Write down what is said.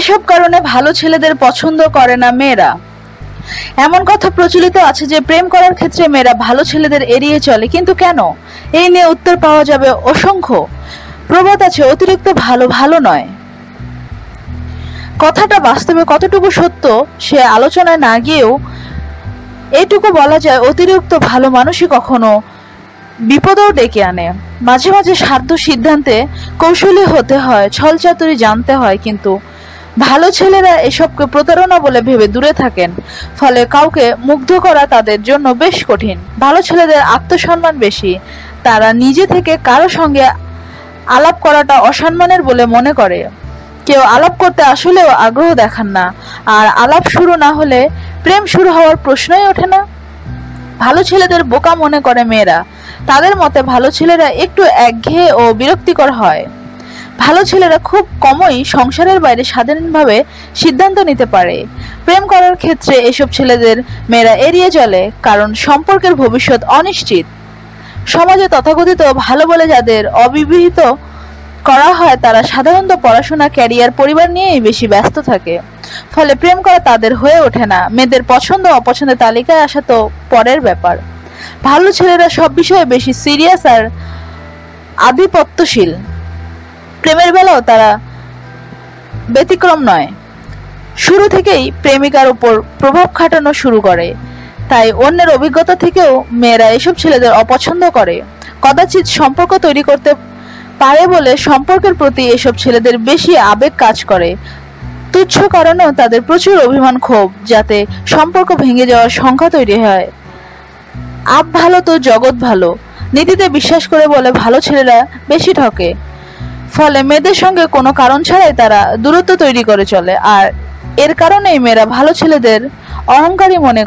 এসব কারণে ভালো ছেলেদের পছন্দ করে না মেয়েরা। এমন কথা প্রচলিত আছে যে, প্রেম করার ক্ষেত্রে মেয়েরা ভালো ছেলেদের এড়িয়ে চলে, কিন্তু কেন? এই নিয়ে উত্তর পাওয়া যাবে অসংখ্য। প্রবাদ আছে, অতিরিক্ত ভালো ভালো নয়। কথাটা বাস্তবে কতটুকু সত্য সে আলোচনায় না গিয়েও এইটুকু বলা যায়, অতিরিক্ত ভালো মানুষই কখনো বিপদও ডেকে আনে। মাঝে মাঝে সাধ্য সিদ্ধান্তে কৌশলী হতে হয়, ছলচাতুরি জানতে হয়, কিন্তু ভালো ছেলেরা এসবকে প্রতারণা বলে ভেবে দূরে থাকেন, ফলে কাউকে মুগ্ধ করা তাদের জন্য বেশ কঠিন। ভালো ছেলেদের আত্মসম্মান বেশি, তারা নিজে থেকে কারও সঙ্গে আলাপ করাটা অসম্মানের বলে মনে করে। কেউ আলাপ করতে আসলেও আগ্রহ দেখান না, আর আলাপ শুরু না হলে প্রেম শুরু হওয়ার প্রশ্নই ওঠে না। ভালো ছেলেদের বোকা মনে করে মেয়েরা, তাদের মতে ভালো ছেলেরা একটু একঘেয়ে ও বিরক্তিকর হয়। ভালো ছেলেরা খুব কমই সংসারের বাইরে স্বাধীনভাবে সিদ্ধান্ত নিতে পারে। প্রেম করার ক্ষেত্রে এসব ছেলেদের মেয়েরা এড়িয়ে চলে, কারণ সম্পর্কের ভবিষ্যৎ অনিশ্চিত। সমাজে তথাকথিত ভালো বলে যাদের অবিবাহিত করা হয়, তারা সাধারণত পড়াশোনা, ক্যারিয়ার, পরিবার নিয়েই বেশি ব্যস্ত থাকে। ফলে প্রেম করা তাদের হয়ে ওঠে না। মেয়েদের পছন্দ অপছন্দের তালিকায় আসা তো পরের ব্যাপার। ভালো ছেলেরা সব বিষয়ে বেশি সিরিয়াস আর আধিপত্যশীল। প্রেমের বেলাও তারা ব্যতিক্রম নয়। শুরু থেকেই প্রেমিকার উপর প্রভাব খাটানো শুরু করে। তাই অন্যের অভিজ্ঞতা থেকেও মেয়েরা এসব ছেলেদের অপছন্দ করে। কদাচিৎ সম্পর্ক তৈরি করতে পারে বলে সম্পর্কের প্রতি এসব ছেলেদের বেশি আবেগ কাজ করে। তুচ্ছ কারণেও তাদের প্রচুর অভিমান ক্ষোভ, যাতে সম্পর্ক ভেঙে যাওয়ার সংখ্যা তৈরি হয়। আপ ভালো তো জগৎ ভালো। নীতিতে বিশ্বাস করে বলে ভালো ছেলেরা বেশি ঠকে। ফলে মেয়েদের সঙ্গে কোনো কারণ ছাড়াই তারা দূরত্ব তৈরি করে চলে। আর এর কারণেই মেয়েরা ভালো ছেলেদের অহংকারী মনে